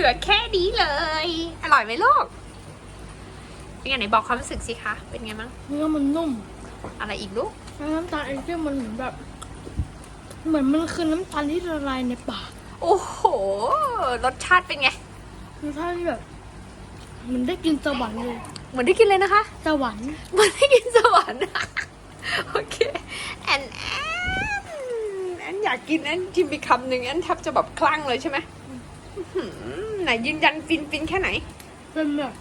อุ้ยเหลือแค่นี้เลย อร่อยไหมลูก เป็นไงไหนบอกความรู้สึกสิคะ เป็นไงมั้ง เนื้อมันนุ่มอะไรอีกลูก แล้วน้ำตาลไอเทมมันเหมือนแบบ เหมือนมันคือน้ำตาลที่ละลายในปากโอ้โห รสชาติเป็นไง รสชาติที่แบบเหมันได้กินสวรรค์เลยเหมือนได้กินเลยนะคะ สวรรค์เหมือนได้กินสวรรค์อะโอเค แอนแอนแอนอยากกินแอนชิมไปคำหนึ่งแอนแทบจะแบบคลั่งเลยใช่ไหมอื้อหือ ไหนยืนยันฟินฟินแค่ไหนเป็นแบบ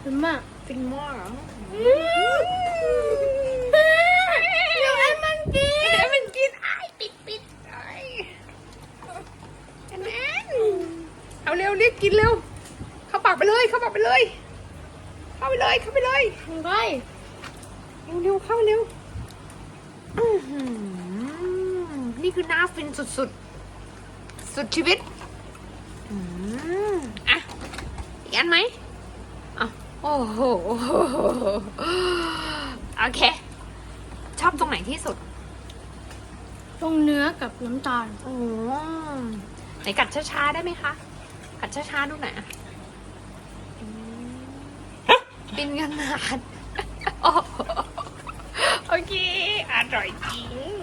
เป็นมากฟินมากเหรอเดี๋ยวไอ้มันกินเดี๋ยวมันกินไอ้ายปิดปิดไอ้ายแอนแอนเอาเร็วรีบกินเร็ว เข้าปากไปเลยเข้าปากไปเลย เข้าไปเลยเข้าไปเลยไปเร็วเร็วเข้าเร็วอื้อหือนี่คือหน้าฟินสุดๆ สุดชีวิตอืมอะ อีกอันไหมอะโอ้โห โอเค ชอบตรงไหนที่สุด ตรงเนื้อกับน้ำตาล โอ้ไหนกัดช้าๆได้ไหมคะ กัดช้าๆดูหน่อยอะอืมปินกันนานโอ้โหโอเค อร่อยจริง